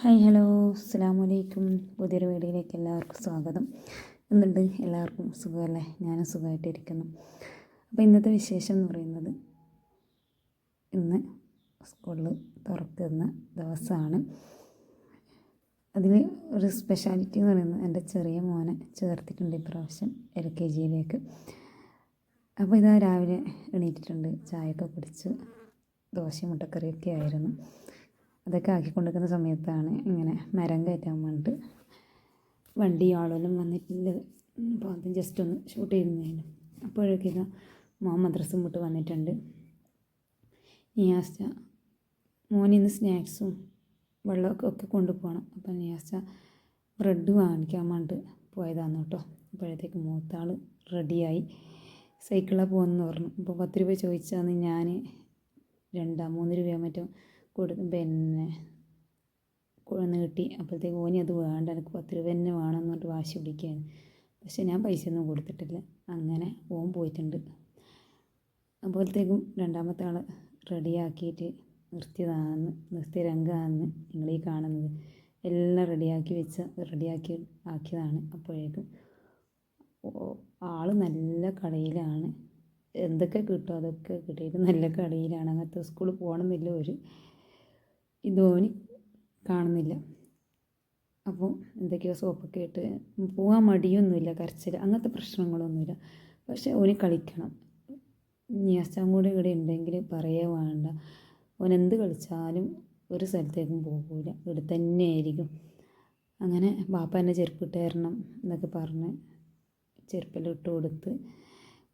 Hi hello. അസ്സാം വലൈക്കും പുതിയൊരു വീഡിയോയിലേക്ക് എല്ലാവർക്കും സ്വാഗതം. എന്നുണ്ട് എല്ലാവർക്കും സുഖമല്ലേ? ഞാനും സുഖമായിട്ടിരിക്കുന്നു. അപ്പോൾ ഇന്നത്തെ വിശേഷം എന്ന് പറയുന്നത് ഇന്ന് സ്കൂളിൽ തുറക്കുന്ന ദിവസമാണ്. അതിൽ ഒരു സ്പെഷ്യാലിറ്റി എന്ന് പറയുന്നത് എന്റെ ചെറിയ മോനെ ചേർത്തിട്ടുണ്ട് ഇപ്രാവശ്യം എൽ കെ ജിയിലേക്ക്. അപ്പോൾ ഇതാ രാവിലെ എണീറ്റിട്ടുണ്ട്. ചായയൊക്കെ കുടിച്ച് ദോശയും മുട്ടക്കറിയൊക്കെ ആയിരുന്നു. അതൊക്കെ ആക്കി കൊണ്ടുവയ്ക്കുന്ന സമയത്താണ് ഇങ്ങനെ മരം കയറ്റാൻ വേണ്ടിയിട്ട് വണ്ടി ആളെല്ലാം വന്നിട്ടുണ്ട്. അപ്പോൾ അത് ജസ്റ്റ് ഒന്ന് ഷൂട്ട് ചെയ്യുന്നതിന് അപ്പോഴേക്കും മോൻ മദ്രസും വിട്ട് വന്നിട്ടുണ്ട്. നിയാസ്റ്റ മോനിന്ന് സ്നാക്സും വെള്ളമൊക്കെ ഒക്കെ കൊണ്ടുപോകണം. അപ്പോൾ നിയാസ്റ്റ ബ്രെഡ് വാങ്ങിക്കാൻ വേണ്ടിയിട്ട് പോയതാണ് കേട്ടോ. അപ്പോഴത്തേക്ക് മൂത്താൾ റെഡിയായി സൈക്കിളിലാണ് പോകുന്നതെന്ന് പറഞ്ഞു. അപ്പോൾ പത്ത് രൂപ ചോദിച്ചാന്ന് ഞാൻ രണ്ടാം മൂന്ന് രൂപയോ മറ്റോ കൊടു പിന്നെ നീട്ടി അപ്പോഴത്തേക്ക് ഓനി അത് വേണ്ട എനിക്ക് പത്ത് രൂപ തന്നെ വേണം എന്ന് പറഞ്ഞിട്ട് വാശി പിടിക്കുകയാണ് പക്ഷെ ഞാൻ പൈസ ഒന്നും കൊടുത്തിട്ടില്ല. അങ്ങനെ ഓൻ പോയിട്ടുണ്ട്. അപ്പോഴത്തേക്കും രണ്ടാമത്തെ ആൾ റെഡിയാക്കിയിട്ട് നിർത്തിയതാണെന്ന് നിർത്തിയ രംഗമാണെന്ന് ഈ കാണുന്നത്. എല്ലാം റെഡിയാക്കി വെച്ച റെഡിയാക്കി ആക്കിയതാണ് അപ്പോഴേക്കും. ആൾ നല്ല കളിയിലാണ് എന്തൊക്കെ കിട്ടും അതൊക്കെ കിട്ടിയിട്ട് നല്ല കളിയിലാണ് അങ്ങനത്തെ സ്കൂളിൽ പോകണമെന്നില്ല ഒരു ഇതോന് കാണുന്നില്ല. അപ്പോൾ എന്തൊക്കെയോ സോപ്പൊക്കെ ഇട്ട് പോകാൻ മടിയൊന്നുമില്ല കരച്ചിൽ അങ്ങനത്തെ പ്രശ്നങ്ങളൊന്നുമില്ല. പക്ഷേ ഓന് കളിക്കണം. നിയസ്റ്റം കൂടെ ഇവിടെ ഉണ്ടെങ്കിൽ പറയേ വേണ്ട. ഓൻ എന്ത് കളിച്ചാലും ഒരു സ്ഥലത്തേക്കും പോകില്ല ഇവിടെ തന്നെ ആയിരിക്കും അങ്ങനെ ബാപ്പ എന്നെ ചെരുപ്പിട്ട് തരണം എന്നൊക്കെ പറഞ്ഞ് ചെരുപ്പിലിട്ട് കൊടുത്ത്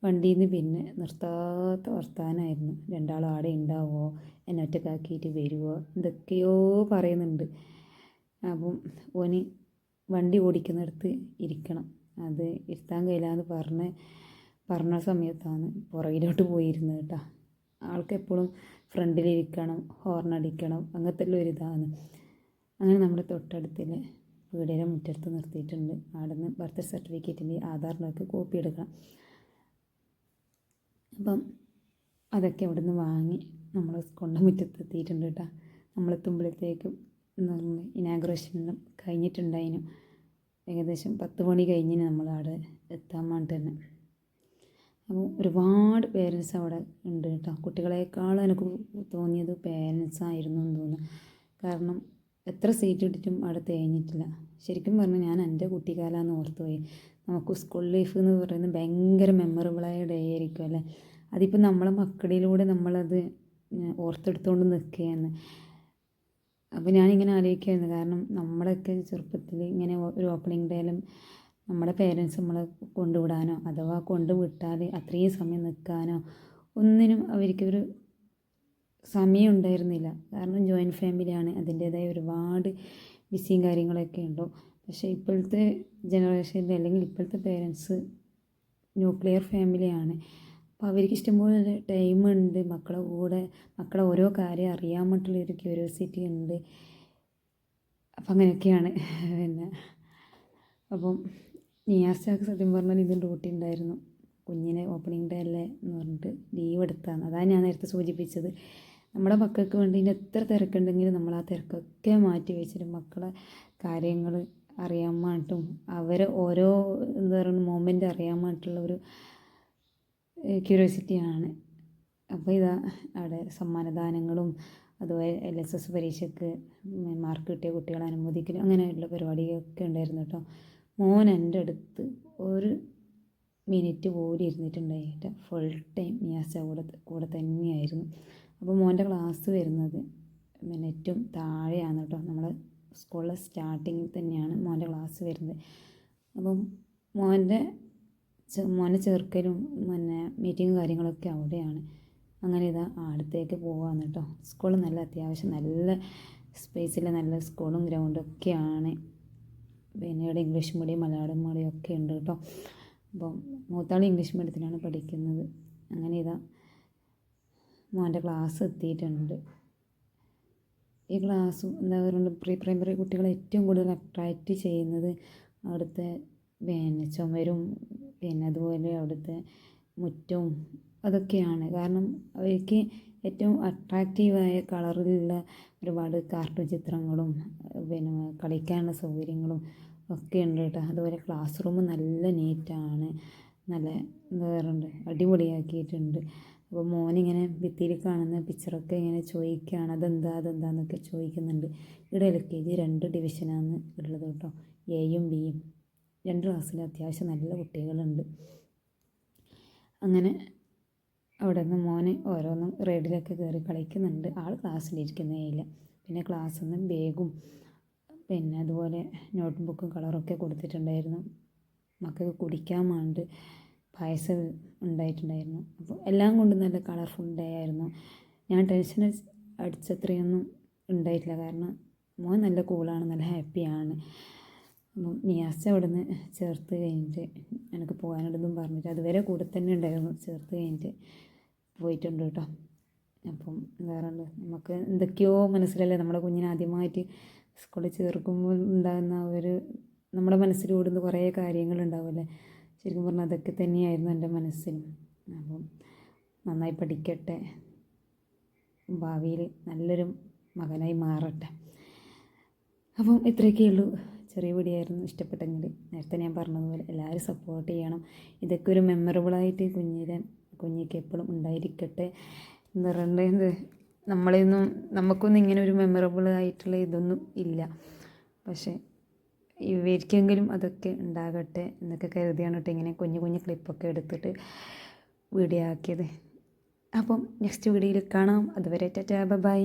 വണ്ടിയിൽ നിന്ന് പിന്നെ നിർത്താത്ത വർത്താനായിരുന്നു. രണ്ടാളും ആടെ ഉണ്ടാവുമോ എന്നെ ഒറ്റക്കാക്കിയിട്ട് വരുമോ എന്തൊക്കെയോ പറയുന്നുണ്ട്. അപ്പം ഓന് വണ്ടി ഓടിക്കുന്നിടത്ത് ഇരിക്കണം. അത് ഇരുത്താൻ കഴിയില്ലാന്ന് പറഞ്ഞ് പറഞ്ഞ സമയത്താണ് പുറകിലോട്ട് പോയിരുന്നത് കേട്ടോ. ആൾക്ക് എപ്പോഴും ഫ്രണ്ടിലിരിക്കണം ഹോർണടിക്കണം അങ്ങനത്തെ എല്ലാം ഇതാണ് അങ്ങനെ നമ്മുടെ തൊട്ടടുത്തിലെ വീടിന്റെ മുറ്റത്ത് നിർത്തിയിട്ടുണ്ട്. അവിടെ നിന്ന് ബർത്ത് സർട്ടിഫിക്കറ്റിന്റെ ആധാറിനൊക്കെ കോപ്പി എടുക്കണം. അപ്പം അതൊക്കെ അവിടെ നിന്ന് വാങ്ങി നമ്മൾ സ്കൂളിന്റെ മുറ്റത്ത് എത്തിയിട്ടുണ്ട് കേട്ടോ. നമ്മളെത്തുമ്പോഴത്തേക്കും ഇനാഗ്രേഷനെല്ലാം കഴിഞ്ഞിട്ടുണ്ടായിനും. ഏകദേശം പത്ത് മണി കഴിഞ്ഞിന് നമ്മൾ അവിടെ എത്താൻ വേണ്ടി തന്നെ. അപ്പോൾ ഒരുപാട് പേരൻസ് അവിടെ ഉണ്ട് കേട്ടോ. കുട്ടികളെക്കാളും എനിക്ക് തോന്നിയത് പേരൻസ് ആയിരുന്നു എന്ന് തോന്നുന്നു. കാരണം എത്ര സീറ്റ് ഇട്ടിട്ടും അവിടെ തേഞ്ഞിട്ടില്ല. ശരിക്കും പറഞ്ഞാൽ ഞാൻ എന്റെ കുട്ടിക്കാലാന്ന് ഓർത്തുപോയി. നമുക്ക് സ്കൂൾ ലൈഫ് എന്ന് പറയുന്നത് ഭയങ്കര മെമ്മറബിളായ ഡേ ആയിരിക്കും അല്ലേ? അതിപ്പോൾ നമ്മളെ മക്കളിലൂടെ നമ്മളത് ഓർത്തെടുത്തുകൊണ്ട് നിൽക്കുകയാണ് അപ്പോൾ ഞാനിങ്ങനെ ആലോചിക്കുകയായിരുന്നു കാരണം നമ്മളൊക്കെ ചെറുപ്പത്തിൽ ഇങ്ങനെ ഒരു ഓപ്പണിംഗ് ഡേയിലും നമ്മുടെ പേരൻസ് നമ്മളെ കൊണ്ടുവിടാനോ അഥവാ കൊണ്ടുവിട്ടാൽ അത്രയും സമയം നിൽക്കാനോ ഒന്നിനും അവർക്കൊരു സമയം ഉണ്ടായിരുന്നില്ല. കാരണം ജോയിന്റ് ഫാമിലിയാണ് അതിന്റേതായ ഒരുപാട് ബിസിയും കാര്യങ്ങളൊക്കെ ഉണ്ടോ. പക്ഷേ ഇപ്പോഴത്തെ ജനറേഷനിൽ അല്ലെങ്കിൽ ഇപ്പോഴത്തെ പേരൻസ് ന്യൂക്ലിയർ ഫാമിലിയാണ് അപ്പോൾ അവർക്ക് ഇഷ്ടംപോലെ ടൈമുണ്ട് മക്കളെ കൂടെ മക്കളെ ഓരോ കാര്യം അറിയാൻ വേണ്ടിയിട്ടുള്ളൊരു ക്യൂരിയോസിറ്റി ഉണ്ട്. അപ്പം അങ്ങനെയൊക്കെയാണ് പിന്നെ. അപ്പം നിയാസ്റ്റാക്ക് സത്യം പറഞ്ഞാൽ ഇത് ഡ്യൂട്ടി ഉണ്ടായിരുന്നു. കുഞ്ഞിനെ ഓപ്പണിംഗ് ഡേ അല്ലേ എന്ന് പറഞ്ഞിട്ട് ലീവ് എടുത്താണ്. അതാണ് ഞാൻ നേരത്തെ സൂചിപ്പിച്ചത്. നമ്മുടെ മക്കൾക്ക് വേണ്ടി ഇനി എത്ര തിരക്കുണ്ടെങ്കിലും നമ്മൾ ആ തിരക്കൊക്കെ മാറ്റി വെച്ചിട്ട് മക്കളെ കാര്യങ്ങൾ അറിയാൻ വേണ്ടിയിട്ടും അവരെ ഓരോ എന്താ പറയുക മൊമെന്റ് അറിയാൻ വേണ്ടിയിട്ടുള്ള ഒരു ക്യൂരിയോസിറ്റിയാണ്. അപ്പോൾ ഇതാ അവിടെ സമ്മാനദാനങ്ങളും അതുപോലെ എൽ എസ് എസ് പരീക്ഷയ്ക്ക് മാർക്ക് കിട്ടിയ കുട്ടികളെ അനുമോദിക്കലും അങ്ങനെയുള്ള പരിപാടിയൊക്കെ ഉണ്ടായിരുന്നു കേട്ടോ. മോൻ എന്റെ അടുത്ത് ഒരു മിനിറ്റ് പോലും ഇരുന്നിട്ടുണ്ടായിട്ട് ഫുൾ ടൈം നിയാസ കൂടെ കൂടെ തന്നെയായിരുന്നു. അപ്പോൾ മോന്റെ ക്ലാസ് വരുന്നത് മിനിറ്റും താഴെയാണ് കേട്ടോ. നമ്മൾ സ്കൂളിലെ സ്റ്റാർട്ടിങ്ങിൽ തന്നെയാണ് മോന്റെ ക്ലാസ് വരുന്നത്. അപ്പം മോന്റെ മോനെ ചേർക്കലും പിന്നെ മീറ്റിങ്ങും കാര്യങ്ങളൊക്കെ അവിടെയാണ്. അങ്ങനെ ഇതാ അടുത്തേക്ക് പോകാമെന്ന് കേട്ടോ സ്കൂൾ നല്ല അത്യാവശ്യം നല്ല സ്പേസിൽ നല്ല സ്കൂളും ഗ്രൗണ്ടും ഒക്കെയാണ്. പിന്നെ ഇവിടെ ഇംഗ്ലീഷ് മീഡിയം മലയാളം മീഡിയം ഒക്കെ ഉണ്ട് കേട്ടോ അപ്പം മൂത്താൾ ഇംഗ്ലീഷ് മീഡിയത്തിലാണ് പഠിക്കുന്നത്. അങ്ങനെ ഇതാ മോന്റെ ക്ലാസ് എത്തിയിട്ടുണ്ട്. ഈ ക്ലാസ് എന്താ പറയുക പ്രീ പ്രൈമറി കുട്ടികളെ ഏറ്റവും കൂടുതൽ അട്രാക്റ്റ് ചെയ്യുന്നത് അവിടുത്തെ പിന്നെ ചുമരും പിന്നെ അതുപോലെ അവിടുത്തെ മുറ്റവും അതൊക്കെയാണ്. കാരണം അവർക്ക് ഏറ്റവും അട്രാക്റ്റീവായ കളറിലുള്ള ഒരുപാട് കാർട്ടൂൺ ചിത്രങ്ങളും പിന്നെ കളിക്കാനുള്ള സൗകര്യങ്ങളും ഒക്കെ ഉണ്ട് കേട്ടോ. അതുപോലെ ക്ലാസ് റൂം നല്ല നീറ്റാണ് നല്ല എന്താ പറയുക അടിപൊളിയാക്കിയിട്ടുണ്ട്. അപ്പോൾ മോനിങ്ങനെ ഭിത്തിയിൽ കാണുന്ന പിക്ചറൊക്കെ ഇങ്ങനെ ചോദിക്കുകയാണ് അതെന്താ അതെന്താന്നൊക്കെ ചോദിക്കുന്നുണ്ട്. ഇവിടെ എൽ കെ ജി രണ്ട് ഡിവിഷനാണ് ഉള്ളത് കേട്ടോ. എയും ബിയും രണ്ട് ക്ലാസ്സിൽ അത്യാവശ്യം നല്ല കുട്ടികളുണ്ട്. അങ്ങനെ അവിടെ നിന്ന് മോന് ഓരോന്നും റൈഡിലൊക്കെ കയറി കളിക്കുന്നുണ്ട്. ആൾ ക്ലാസ്സിലിരിക്കുന്നേ ഇല്ല പിന്നെ ക്ലാസ്സിൽ നിന്ന് ബാഗും പിന്നെ അതുപോലെ നോട്ട് ബുക്കും കളറൊക്കെ കൊടുത്തിട്ടുണ്ടായിരുന്നു. മക്കൾക്ക് കുടിക്കാൻ വേണ്ടി പായസം ഉണ്ടായിട്ടുണ്ടായിരുന്നു. അപ്പോൾ എല്ലാം കൊണ്ടും നല്ല കളർഫുൾ ഡേ ആയിരുന്നു. ഞാൻ ടെൻഷൻ അടിച്ചത്രയൊന്നും ഉണ്ടായിട്ടില്ല. കാരണം മോൻ നല്ല കൂളാണ് നല്ല ഹാപ്പിയാണ്. അപ്പം നിയാസ് അവിടെ നിന്ന് ചേർത്ത് കഴിഞ്ഞിട്ട് എനിക്ക് പോകാനുണ്ടെന്നും പറഞ്ഞിട്ട് അതുവരെ കൂടെ തന്നെ ഉണ്ടായിരുന്നു ചേർത്ത് കഴിഞ്ഞിട്ട് പോയിട്ടുണ്ട് കേട്ടോ. അപ്പം വേറെ നമുക്ക് എന്തൊക്കെയോ മനസ്സിലല്ലേ നമ്മുടെ കുഞ്ഞിനെ ആദ്യമായിട്ട് സ്കൂളിൽ ചേർക്കുമ്പോൾ ഉണ്ടാകുന്ന ഒരു നമ്മുടെ മനസ്സിലോടുന്ന കുറേ കാര്യങ്ങളുണ്ടാവുമല്ലേ ശരിക്കും പറഞ്ഞാൽ അതൊക്കെ തന്നെയായിരുന്നു എന്റെ മനസ്സിനും. അപ്പം നന്നായി പഠിക്കട്ടെ. ഭാവിയിൽ നല്ലൊരു മകനായി മാറട്ടെ. അപ്പം ഇത്രയൊക്കെ ഉള്ളൂ. ചെറിയ വീഡിയോ ഇഷ്ടപ്പെട്ടെങ്കിൽ. നേരത്തെ ഞാൻ പറഞ്ഞതുപോലെ എല്ലാവരും സപ്പോർട്ട് ചെയ്യണം. ഇതൊക്കെ ഒരു മെമ്മറബിളായിട്ട് കുഞ്ഞിലെ കുഞ്ഞിക്ക് എപ്പോഴും ഉണ്ടായിരിക്കട്ടെ. എന്ന് പറയേണ്ടത് നമ്മളെയൊന്നും നമുക്കൊന്നും ഇങ്ങനെ ഒരു മെമ്മറബിൾ ആയിട്ടുള്ള ഇതൊന്നും ഇല്ല. പക്ഷേ ഇവർക്കെങ്കിലും അതൊക്കെ ഉണ്ടാകട്ടെ എന്നൊക്കെ കരുതിയാണ് കേട്ടോ ഇങ്ങനെ കുഞ്ഞു കുഞ്ഞു ക്ലിപ്പൊക്കെ എടുത്തിട്ട് വീഡിയോ ആക്കിയത്. അപ്പം നെക്സ്റ്റ് വീഡിയോയിൽ കാണാം. അതുവരെ ടാറ്റാ ബൈ